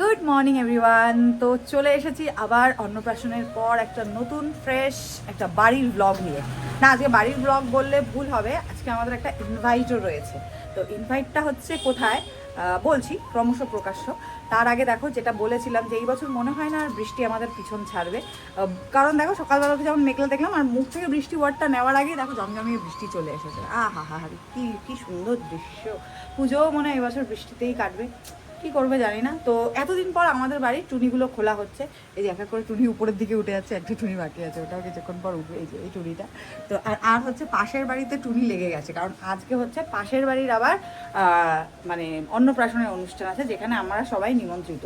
Good morning everyone তো চলে এসেছি আবার অন্নপ্রাশনের পর একটা নতুন ফ্রেশ একটা বাড়ির ব্লগ নিয়ে। না, আজকে বাড়ির ব্লগ বললে ভুল হবে। আজকে আমাদের একটা ইনভাইটও রয়েছে। তো ইনভাইটটা হচ্ছে কোথায়? বলছি, ক্রমশ প্রকাশ্য। তার আগে দেখো, যেটা বলেছিলাম যে এই বছর মনে হয় না আর বৃষ্টি আমাদের পিছন ছাড়বে। কারণ দেখো, সকালবেলা উঠে যেমন মেঘলা দেখলাম, আর মুখ থেকে বৃষ্টি ওয়ার্ডটা নেওয়ার আগে দেখো, জমজমিয়ে বৃষ্টি চলে এসেছে। আহ হা হা হা কি কি সুন্দর দৃশ্য। পুজোও মনে হয় এবছর বৃষ্টিতেই কাটবে। কি করবে জানি না। তো এতদিন পর আমাদের বাড়ির টুনিগুলো খোলা হচ্ছে। এই যে এক এক করে টুনি উপরের দিকে উঠে যাচ্ছে, একটা টুনি বাকি আছে, ওটাও কিছুক্ষণ পর উঠবে এই যে, এই টুনিটা। তো আর আর হচ্ছে পাশের বাড়িতে টুনি লেগে গেছে, কারণ আজকে হচ্ছে পাশের বাড়ির আবার মানে অন্নপ্রাশনের অনুষ্ঠান আছে, যেখানে আমরা সবাই নিমন্ত্রিত।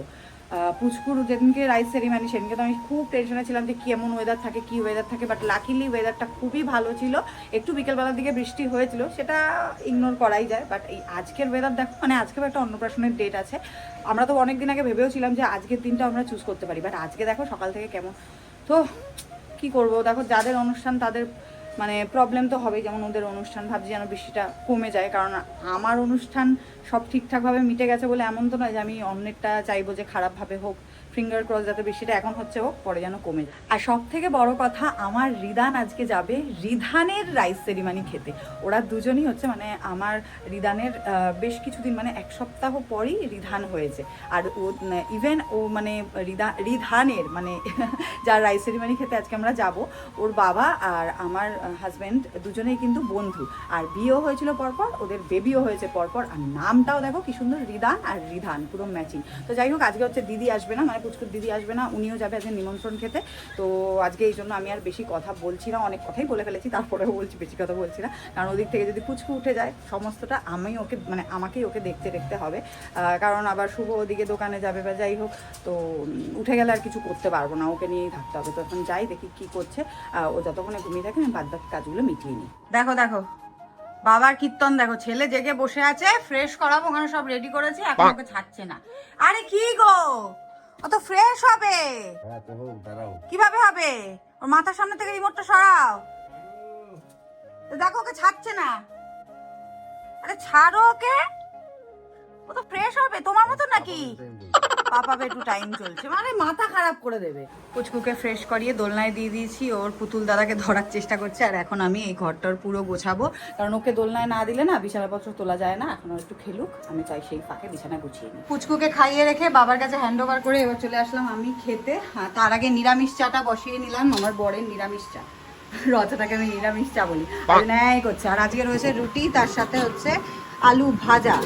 পুচকুর যেদিনকে রাইস সেরিমানি সেদিনকে তো আমি খুব টেনশনে ছিলাম যে কেমন ওয়েদার থাকে, কি ওয়েদার থাকে বাট লাকিলি ওয়েদারটা খুবই ভালো ছিল। একটু বিকেলবেলার দিকে বৃষ্টি হয়েছিল, সেটা ইগনোর করাই যায় বাট এই আজকের ওয়েদার দেখো মানে আজকেও একটা অন্নপ্রাশনের ডেট আছে। আমরা তো অনেক দিন আগে ভেবেও ছিলাম যে আজকের দিনটা আমরা চুজ করতে পারি বাট আজকে দেখো সকাল থেকে কেমন। তো কি করব? দেখো যাদের অনুষ্ঠান, তাদের মানে প্রবলেম তো হবেই, যেমন ওদের অনুষ্ঠান ভাবছি যেন বৃষ্টিটা কমে যায়, কারণ আমার অনুষ্ঠান সব ঠিকঠাকভাবে মিটে গেছে বলে এমন তো নয় যে আমি অন্যেরটা চাইব যে খারাপভাবে হোক। ফিঙ্গার ক্রস যাতে বৃষ্টিটা এখন হচ্ছে হোক পরে যেন কমে যায়। আর সব থেকে বড় কথা আমার রিদান আজকে যাবে রিধানের রাইস সেরিমানি খেতে। ওরা দুজনই হচ্ছে মানে আমার রিদানের আহ, বেশ কিছুদিন মানে এক সপ্তাহ পরই রিধান হয়েছে। আর ও ইভেন ও মানে রিদা রিধানের মানে যার রাইস সেরিমানি খেতে আজকে আমরা যাব ওর বাবা আর আমার হাজব্যান্ড দুজনেই কিন্তু বন্ধু। আর বিয়েও হয়েছিল পরপর ওদের বেবিও হয়েছে পরপর। আর নামটাও দেখো কি সুন্দর রিদান আর রিধান পুরো ম্যাচিং তো যাই হোক আজকে হচ্ছে দিদি আসবে না মানে পুচকুর দিদি আসবে না উনিও যাবে আজকে নিমন্ত্রণ খেতে। তো আজকে এই জন্য আমি আর বেশি কথা বলছি না অনেক কথাই বলে ফেলেছি তারপরেও বলছি বেশি কথা বলছি না। কারণ ওদিক থেকে যদি পুচকু উঠে যায় সমস্তটা আমি ওকে মানে আমাকেই ওকে দেখতে দেখতে হবে। কারণ আবার শুভ ওদিকে দোকানে যাবে বা যাই হোক তো উঠে গেলে আর কিছু করতে পারব না ওকে নিয়েই থাকতে হবে। তো এখন যাই দেখি কি করছে। আহ, ও যতক্ষণে ঘুমিয়ে থাকে আমি বাদ বাকি কাজগুলো মিটিয়ে নিই। দেখো দেখো বাবার কীর্তন দেখো ছেলে জেগে বসে আছে ফ্রেশ করাবো ওখানে সব রেডি করেছে এখন ওকে ছাড়ছে না। আরে কি গো? অত ফ্রেশ হবে। হ্যাঁ তো কীভাবে হবে? ওর মাথার সামনে থেকে রিমোটটা সরাও। দেখো ওকে ছাড়ছে না। আরে ছাড়ো ওকে। ও তো ফ্রেশ হবে তোমার মতো নাকি? পাপা একটু টাইম চলছে। মানে মাথা খারাপ করে দেবে। পুচকুকে ফ্রেশ করিয়ে দোলনায় দিয়ে দিয়েছি ওর পুতুল দাদাকে ধরার চেষ্টা করছে আর এখন আমি এই ঘরটার পুরো গোছাবো। কারণ ওকে দোলনায় না দিলে না বিছানাপত্র তোলা যায় না এখন একটু খেলুক আমি চাই সেই ফাঁকে বিছানা গুছিয়ে নিই। পুচকুকে খাইয়ে রেখে বাবার কাছে হ্যান্ড ওভার করে এবার চলে আসলাম আমি খেতে। হ্যাঁ, তার আগে নিরামিষ চাটা বসিয়ে নিলাম আমার বরের নিরামিষ চা। রচাটাকে আমি নিরামিষ চা বলি ন্যায় করছে। আর আজকে রয়েছে রুটি তার সাথে হচ্ছে আলু ভাজা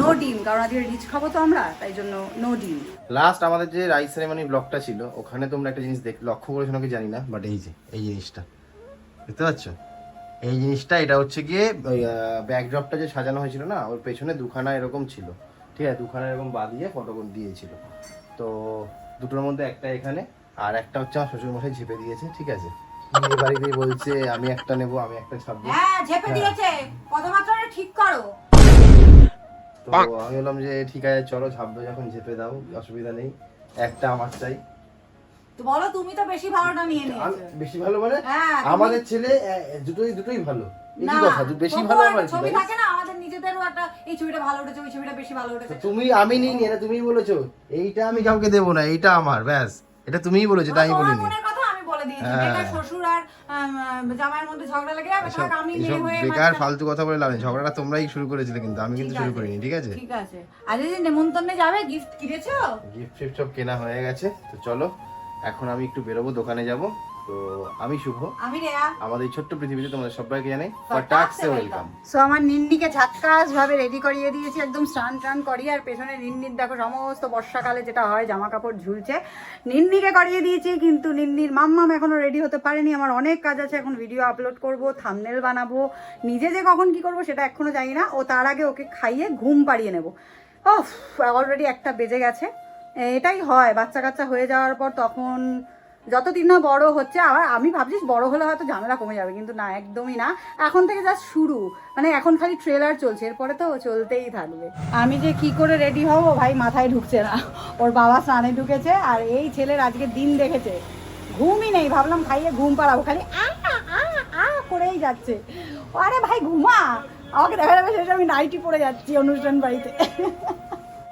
নো ডিম। কারণ আজকে রিচ খাব তো আমরা তাই জন্য নো ডিম। লাস্ট আমাদের যে রাইস সেরেমনি ব্লগটা ছিল ওখানে তোমরা একটা জিনিস দেখ লক্ষ্য করেছ নাকি জানি না বাট এই যে এই জিনিসটা। দেখতে পাচ্ছ? এই জিনিসটা এটা হচ্ছে গিয়ে ব্যাকড্রপটা যে সাজানো হয়েছিল না ওর পেছনে দুখানা এরকম ছিল। ঠিক আছে দুখানা এরকম বাঁধিয়ে ফটো দিয়েছিল। তো দুটোর মধ্যে একটা এখানে আর একটা হচ্ছে আমার শ্বশুর মশাই ঝেপে দিয়েছে ঠিক আছে? বিয়ে বাড়িতেই বলছে আমি একটা নেব আমি একটা ছাপবো হ্যাঁ ঝেপে দিয়েছে। কথাবার্তা ঠিক করো। আমি বললাম যে ঠিক আছে চলো ঝাপবো যখন ঝেপে দাও অসুবিধা নেই। একটা আমার চাই। তো বলো তুমি তো বেশি ভালোটা নিয়ে আমি- নিয়েছো। বেশি ভালো মানে? হ্যাঁ, তুমি- আমাদের ছেলে দুটোই দুটোই ভালো। এই কথা বেশি ভালো আমার ছবি থাকে না আমাদের নিজেদেরও একটা এই ছবিটা ভালো উঠেছে ওই ছবিটা বেশি ভালো উঠেছে। তুমি আমি নিই নি এটা তুমিই বলেছ। এইটা আমি কাউকে দেবো না এইটা আমার ব্যাস। এটা তুমিই বলেছ এটা আমি বলিনি। বলে দিয়েছি হ্যাঁ। বেকার শ্বশুর আর জামাইয়ের মধ্যে ঝগড়া লাগে যাবে থাক আমি মেয়ে হয়ে বেকার ফালতু কথা বলে লাভ নেই। ঝগড়াটা তোমরাই শুরু করেছিলে কিন্তু আমি কিন্তু শুরু করিনি ঠিক আছে? ঠিক আছে। আর নেমন্তন্নে যাবে গিফট কিনেছো? গিফট ফিফট সব কেনা হয়ে গেছে তো চলো এখন আমি একটু বেরোবো দোকানে যাব। তো আমি শুভ। আমি রেয়া। আমাদের ছোট্ট পৃথিবীতে তোমাদের সবাইকে জানাই ফটাকসে ওয়েলকাম সো আমার নিন্নিকে ঝাটকাস ভাবে রেডি করিয়ে দিয়েছি একদম স্নান টান করিয়ে আর পেছনে নিন্নির দেখো সমস্ত বর্ষাকালে যেটা হয় জামা কাপড় ঝুলছে। নিন্নিকে করিয়ে দিয়েছি কিন্তু নিন্নির মাম্মাম এখনও রেডি হতে পারেনি। আমার অনেক কাজ আছে এখন ভিডিও আপলোড করব থামনেল বানাবো। নিজে যে কখন কি করব সেটা এখনও জানি না। ও তার আগে ওকে খাইয়ে ঘুম পাড়িয়ে নেব। ও অলরেডি একটা বেজে গেছে। এটাই হয় বাচ্চা কাচ্চা হয়ে যাওয়ার পর তখন যতদিন না বড় হচ্ছে, আবার আমি ভাবছি বড় হলে হয়তো ঝামেলা কমে যাবে, কিন্তু না, একদমই না। এখন থেকে জাস্ট শুরু। মানে এখন খালি ট্রেলার চলছে, এরপরে তো চলতেই থাকবে। আমি যে কি করে রেডি হব, ভাই মাথায় ঢুকছে না। ওর বাবা স্নানে ঢুকেছে, আর এই ছেলের আজকে দিন দেখেছে। ঘুমই নেই, ভাবলাম খাইয়ে ঘুম পাড়াবো। খালি আ আ করেই যাচ্ছে। আরে ভাই, ঘুমা! আমাকে দেখা যাবে শেষে আমি নাইটি পরে যাচ্ছি অনুষ্ঠান বাড়িতে।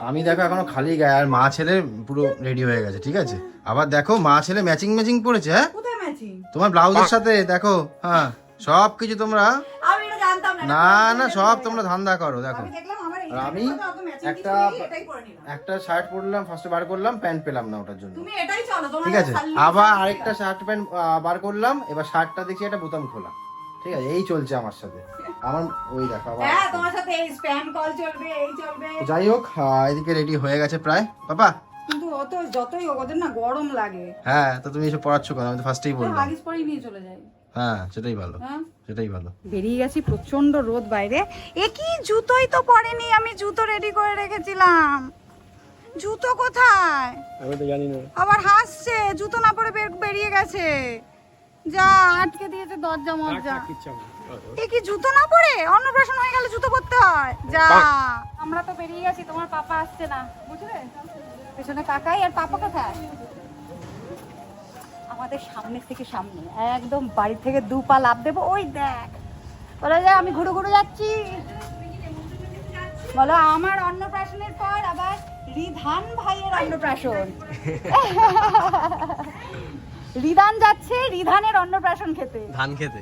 আমি দেখো এখনও খালি গায়ে আর মা ছেলে পুরো রেডি হয়ে গেছে ঠিক আছে? আবার দেখো মা ছেলে ম্যাচিং ম্যাচিং পড়েছে হ্যাঁ? কোথায় ম্যাচিং তোমার ব্লাউজের সাথে দেখো হ্যাঁ সব কিছু তোমরা আমি এটা জানতাম না না না সব তোমরা ধান্দা করো দেখো। আমি আর একটা একটা শার্ট পরলাম ফার্স্টে বার করলাম প্যান্ট পেলাম না ওটার জন্য। তুমি এটাই চলো তোমার ঠিক আছে? আবার আরেকটা শার্ট প্যান্ট বার করলাম এবার শার্টটা দেখছি একটা বোতাম খোলা। ঠিক আছে এই চলছে আমার সাথে। আমার ওই দেখো হ্যাঁ তোমার সাথে এই স্প্যাম কল চলবে এই চলবে। যাই হোক এদিকে রেডি হয়ে গেছে প্রায়। বাবা কিন্তু অত যতই হোক, ওদের না গরম লাগে। হ্যাঁ তো তুমি এসে পড়াচ্ছ কেন? আমি তো ফার্স্টেই বললাম। হাগিস পরেই নিয়ে চলে যাই হ্যাঁ সেটাই ভালো। হ্যাঁ? সেটাই ভালো। বেরিয়ে গেছি প্রচণ্ড রোদ বাইরে। এ কি জুতোই তো পরেনি আমি জুতো রেডি করে রেখেছিলাম। জুতো কোথায়? আমি তো জানি না। আবার হাসছে জুতো না পরে বেরিয়ে গেছে। যা আটকে দিয়েছে দরজা মরজা এ কি জুতো না পরে? অন্নপ্রাশন হয়ে গেলে জুতো পরতে হয়। যা। আমরা তো বেরিয়ে গেছি তোমার পাপা আসছে না। বুঝলে? পেছনে কাকাই আর পাপা কোথায়? আমাদের সামনে থেকে সামনে একদম বাড়ি থেকে দু পা লাভ দেবো। ওই দেখ। বলে যে আমি ঘুরে ঘুরে যাচ্ছি। বলো আমার অন্নপ্রাশনের পর আবার রিধান ভাইয়ের অন্নপ্রাশন। রিধান যাচ্ছে রিধানের অন্নপ্রাশন খেতে। ধান খেতে।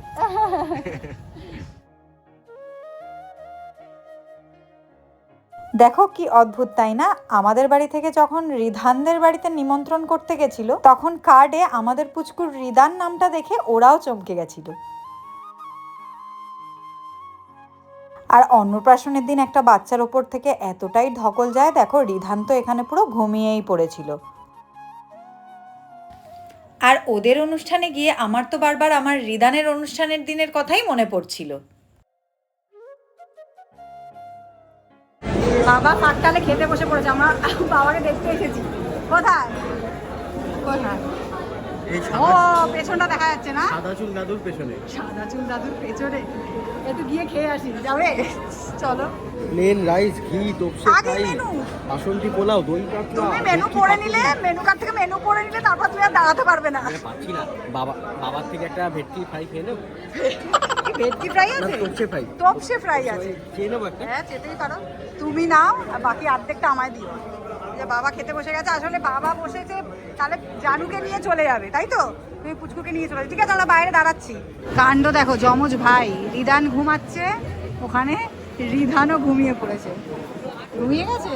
দেখো কি অদ্ভুত তাই না? আমাদের বাড়ি থেকে যখন রিধানদের বাড়িতে নিমন্ত্রণ করতে গেছিল তখন কার্ডে আমাদের পুচকুর রিদান নামটা দেখে ওরাও চমকে গেছিল। আর অন্নপ্রাশনের দিন একটা বাচ্চার ওপর থেকে এতটাই ধকল যায় দেখো রিধান তো এখানে পুরো ঘুমিয়েই পড়েছিল। আর ওদের অনুষ্ঠানে গিয়ে আমার তো বারবার আমার রিদানের অনুষ্ঠানের দিনের কথাই মনে পড়ছিল। বাবা ফাঁকতালে খেতে বসে পড়েছে আমরা বাবাকে দেখতে এসেছি। কোথায়? কোথায়? ও পেছনটা দেখা যাচ্ছে না? সাদা চুল দাদুর পেছনে। সাদা চুল দাদুর পেছনে। একটু গিয়ে খেয়ে আসি। যাবে? চলো। প্লেন রাইস ঘি তোপসে মেনু। বাসন্তী পোলাও দই কাতলা তুমি মেনু পড়ে নিলে মেনু কার্ড থেকে মেনু পড়ে নিলে তারপর তুমি আর দাঁড়াতে পারবে না। মানে পাচ্ছি না। বাবা বাবার থেকে একটা ভেটকি ফ্রাই খেয়ে নেব? ভেটকি ফ্রাই আছে? তোপসে ফ্রাই তপসে ফ্রাই আছে। খেয়ে নেব একটা। হ্যাঁ যেতেই পারো। তুমি নাও আর বাকি অর্ধেকটা আমায় দিও। যে বাবা খেতে বসে গেছে আসলে বাবা বসেছে তাহলে জানুকে নিয়ে চলে যাবে তাই তো? তুমি পুচকুকে নিয়ে চলে ঠিক আছে আমরা বাইরে দাঁড়াচ্ছি। কাণ্ড দেখো যমজ ভাই। রিদান ঘুমাচ্ছে ওখানে রিধানও ঘুমিয়ে পড়েছে। ঘুমিয়ে গেছে?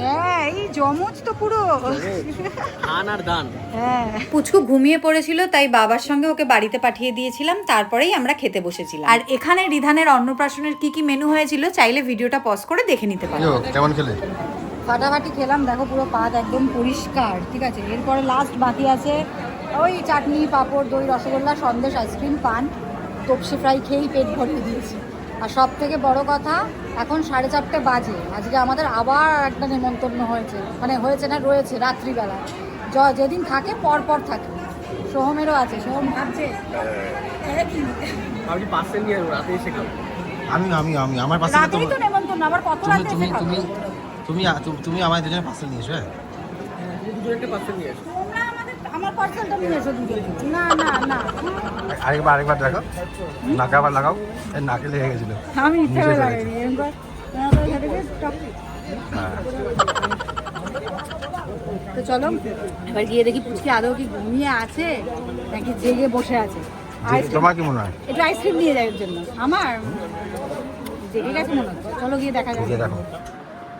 হ্যাঁ এই যমজ তো পুরো। হ্যাঁ। পুচকু ঘুমিয়ে পড়েছিল তাই বাবার সঙ্গে ওকে বাড়িতে পাঠিয়ে দিয়েছিলাম তারপরেই আমরা খেতে বসেছিলাম। আর এখানে রিধানের অন্নপ্রাশনের কি কি মেনু হয়েছিল চাইলে ভিডিওটা পজ করে দেখে নিতে পারো। কেমন খেলে? ফাটাফাটি খেলাম দেখো পুরো পাত একদম পরিষ্কার ঠিক আছে? এরপরে লাস্ট বাকি আছে ওই চাটনি পাঁপড় দই রসগোল্লা সন্দেশ আইসক্রিম পান তপসি ফ্রাই খেয়েই পেট ভরিয়ে দিয়েছি। আর সব থেকে বড় কথা এখন সাড়ে চারটে বাজে। আজকে আমাদের আবার একটা নেমন্তন্ন হয়েছে। মানে হয়েছে না রয়েছে রাত্রিবেলা। য- যেদিন থাকে পর পর থাকে। সোহমেরও আছে। সোহম ভাবছে খাব? আমি আমি আমি। আমার পাশে রাতেই তো নেমন্তন্ন। আবার কত তুমি রাতে তুমি তুমি তুমি আমার দুজনে পাশে নিয়ে এসো হ্যাঁ। তুমি দুজন একটা পার্সেল নিয়ে এসো আরেকবার আরেকবার দেখো নাকে আবার লাগাও। নাকে লেগে গেছিল। আমি হ্যাঁ। তো চলো এবার গিয়ে দেখি পুচকি আদৌ কি ঘুমিয়ে আছে নাকি জেগে বসে আছে। তোমার কি মনে হয়? একটু আইসক্রিম নিয়ে যাওয়ার জন্য। আমার? জেগে গেছে মনে হচ্ছে চলো গিয়ে দেখা যাক। দেখো।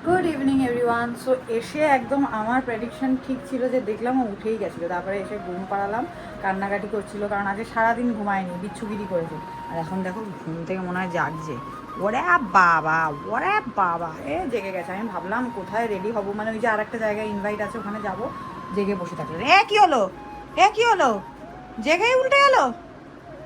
গুড ইভিনিং এভরিওয়ান সো এসে একদম আমার প্রেডিকশন ঠিক ছিল যে দেখলাম ও উঠেই গেছিল। তারপরে এসে ঘুম পাড়ালাম, কান্নাকাটি করছিল, কারণ আজকে সারাদিন ঘুমায়নি, বিচ্ছুগিরি করেছে। আর এখন দেখো, ঘুম থেকে মনে হয় জাগছে। ওরে বাবা ওরে বাবা। এ, জেগে গেছে। আমি ভাবলাম, কোথায় রেডি হব? মানে ওই যে আর একটা জায়গায় ইনভাইট আছে, ওখানে যাব, জেগে বসে থাকলে এ, কি হলো? এ, কি হলো? জেগেই উল্টে গেলো?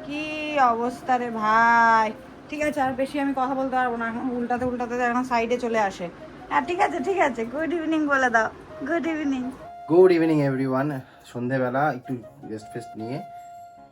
কি অবস্থা রে ভাই? ঠিক আছে, আর বেশি আমি কথা বলতে পারব না। এখন উল্টাতে উল্টাতে এখন সাইডে চলে আসে। হ্যাঁ ঠিক আছে ঠিক আছে। গুড ইভিনিং বলে দাও। Good evening good evening everyone সন্ধেবেলা, একটু রেস্ট ফেস্ট নিয়ে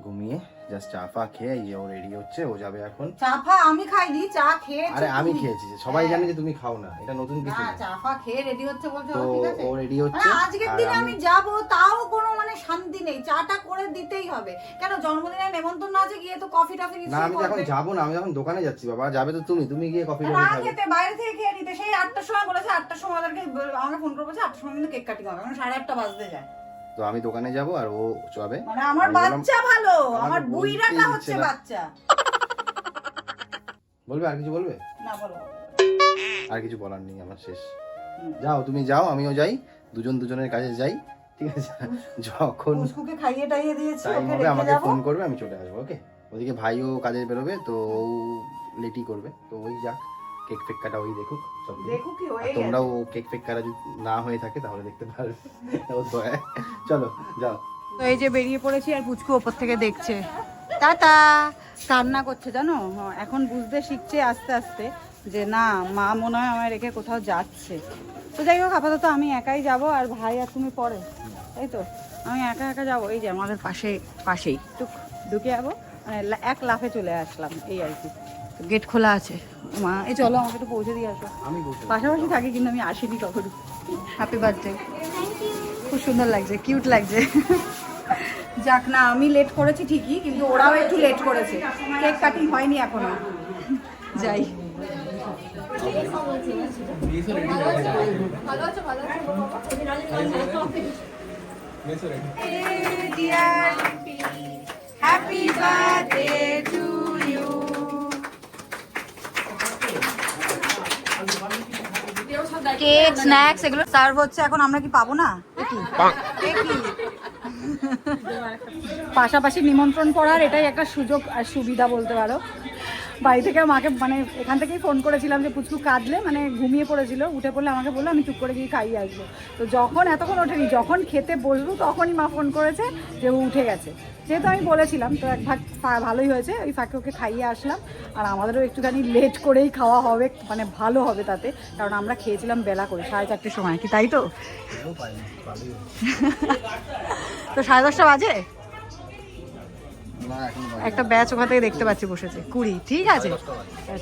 ঘুমিয়ে জাস্ট চা ফা খেয়ে এই ও রেডি হচ্ছে ও যাবে এখন। চা ফা আমি খাইনি চা খেয়ে আরে আমি খেয়েছি সবাই জানে যে তুমি খাও না এটা নতুন কিছু না। না চা ফা খেয়ে রেডি হচ্ছে বলছে তো ও ঠিক আছে। ও রেডি হচ্ছে আজকের দিনে আমি- যাব তাও কোনো মানে শান্তি নেই চাটা করে দিতেই হবে। কেন জন্মদিনে নেমন্তন্ন আছে গিয়ে তো কফি টফি না আমি এখন যাব না আমি এখন দোকানে যাচ্ছি বাবা যাবে তো তুমি তুমি গিয়ে কফি না টফি খাবে। খেতে বাইরে থেকে খেয়ে নিতে সেই আটটার সময় বলেছে আটটার সময় ওদেরকে বল- আমাকে ফোন করে বলছে আটটার সময় কিন্তু কেক কাটিং হবে এখন সাড়ে আটটা বাজতে যায়। তো আমি দোকানে যাব আর ও যাবে মানে আমার বাচ্চা ভালো আমার দিচ্ছে হচ্ছে বাচ্চা। বলবে আর কিছু বলবে? না বলো। আর কিছু বলার নেই আমার শেষ। যাও তুমি যাও আমিও যাই দুজন দুজনের কাছে যাই ঠিক আছে? যখন খাইয়ে টাইয়ে দিয়েছি ওকে রেখে আমাকে ফোন করবে আমি চলে আসব ওকে ওদিকে ভাইও কাজে বেরোবে তো ও লেটই করবে তো ওই যাক। কেক ফেক কাটা ওই দেখুক সব কিছু। কি হয়ে তোমরাও কেক ফেক কাটা যদি না হয়ে থাকে তাহলে দেখতে পারবে ও তো চলো যাও। তো এই যে বেরিয়ে পড়েছি আর পুচকু ওপর থেকে দেখছে। টাটা! কান্না করছে জানো? হ্যাঁ, এখন বুঝতে শিখছে আস্তে আস্তে যে না মা মনে হয় আমায় রেখে কোথাও যাচ্ছে। তো যাই হোক আপাতত আমি একাই যাব আর ভাই আর তুমি পরে। তাই তো? আমি একা একা যাব। এই যে আমাদের পাশে পাশেই। টুক ঢুকে যাব। মানে এক লাফে চলে আসলাম এই আর কি। গেট খোলা আছে। মা এই চলো আমাকে একটু পৌঁছে দিয়ে আসো। আমি পাশাপাশি থাকি কিন্তু আমি আসিনি কখনো। হ্যাপি বার্থডে খুব সুন্দর লাগছে কিউট লাগছে। যাক না আমি লেট করেছি ঠিকই কিন্তু ওরাও একটু লেট করেছে। কেক কাটিং হয়নি এখনও। যাই। Happy birthday to cake snacks এগুলো সার্ভ হচ্ছে এখন আমরা কি পাবো না এ কি? এ কি? পাশাপাশি নিমন্ত্রণ করার এটাই একটা সুযোগ আর সুবিধা বলতে পারো বাড়ি থেকে মাকে মানে এখান থেকেই ফোন করেছিলাম যে পুচকু কাঁদলে? মানে ঘুমিয়ে পড়েছিল উঠে পড়লে আমাকে বলল আমি চুপ করে গিয়ে খাইয়ে আসব। তো যখন এতক্ষণ ওঠেনি যখন খেতে বসবো তখনই মা ফোন করেছে যে ও উঠে গেছে। যেহেতু আমি বলেছিলাম তো এক ভাগ ভালোই হয়েছে ওই ফাঁকে ওকে খাইয়ে আসলাম। আর আমাদেরও একটুখানি লেট করেই খাওয়া হবে মানে ভালো হবে তাতে কারণ আমরা খেয়েছিলাম বেলা করে সাড়ে চারটের সময় কি তাই তো? তো সাড়ে দশটা বাজে। একটা ব্যাচ ওখান থেকে দেখতে পাচ্ছি বসেছে। কুড়ি ঠিক আছে?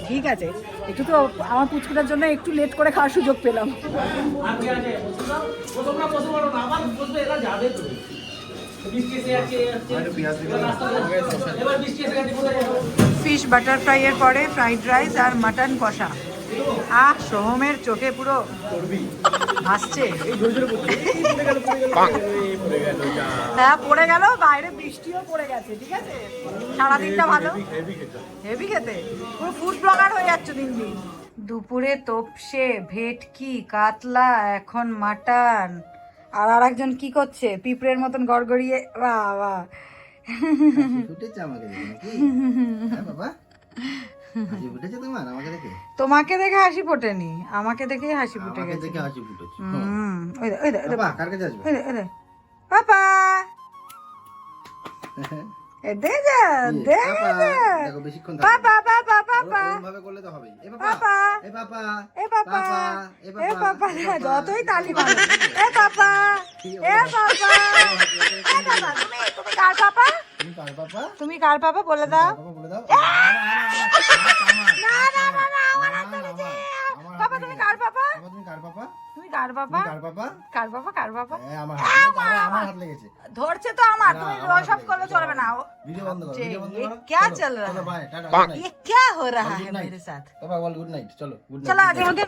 ঠিক আছে। একটু তো আমার পুচকুটার জন্য একটু লেট করে খাওয়ার সুযোগ পেলাম? ফিশ বাটার ফ্রাই এর পরে ফ্রাইড রাইস আর মাটন কষা। আহ সোহমের চোখে পুরো ভাসছে। হ্যাঁ পড়ে গেল বাইরে বৃষ্টিও পড়ে গেছে ঠিক আছে? সারাদিনটা ভালো? হেভি খেতে। পুরো ফুড ব্লগার হয়ে যাচ্ছ দিন দিন। দুপুরে তোপসে ভেটকি কাতলা এখন মাটন। আর আর একজন কি করছে? পিঁপড়ের মতন গড়গড়িয়ে বাহ বাহ হাসি ফুটেছে আমাকে দেখে নাকি? হ্যাঁ বাবা। দেখে? তোমাকে দেখে হাসি ফোটেনি আমাকে দেখে হাসি ফুটে গেছে। হাসি ফুটেছে। ওই ওই ওই ওই দে। পাপা যা। দেখো বেশিক্ষণ পাপা পাপা পাপা ওরকম ভাবে করলে তো হবেই এ বাবা পাপা এ বাবা এ পাপা এ এ পাপা এ বাবা। যতই তালি মারো এ পাপা এ পাপা এ দাদা, তুমি তুমি কার পাপা তুমি কার পাপা তুমি কার পাপা বলে দাও বলে দাও না না না না আমার হাত ধরেছে পাপা তুমি কার পাপা বাবা তুমি কার পাপা তুমি কার পাপা কার পাপা কার পাপা কার পাপা এ আমার হাত লেগেছে, আমার হাত লেগেছে ধরছে তো আমার না, তুমি আমার ওসব হাত করলে লেগেছে। চলবে না ও- ভিডিও বন্ধ করো যে ভিডিও বন্ধ ये করো क्या চলো, चल रहा চলো, है? bye, tata, good night। ये क्या हो रहा Good है night. मेरे साथ বাবা বল গুড নাইট চলো গুড चलो নাইট आगे मुझे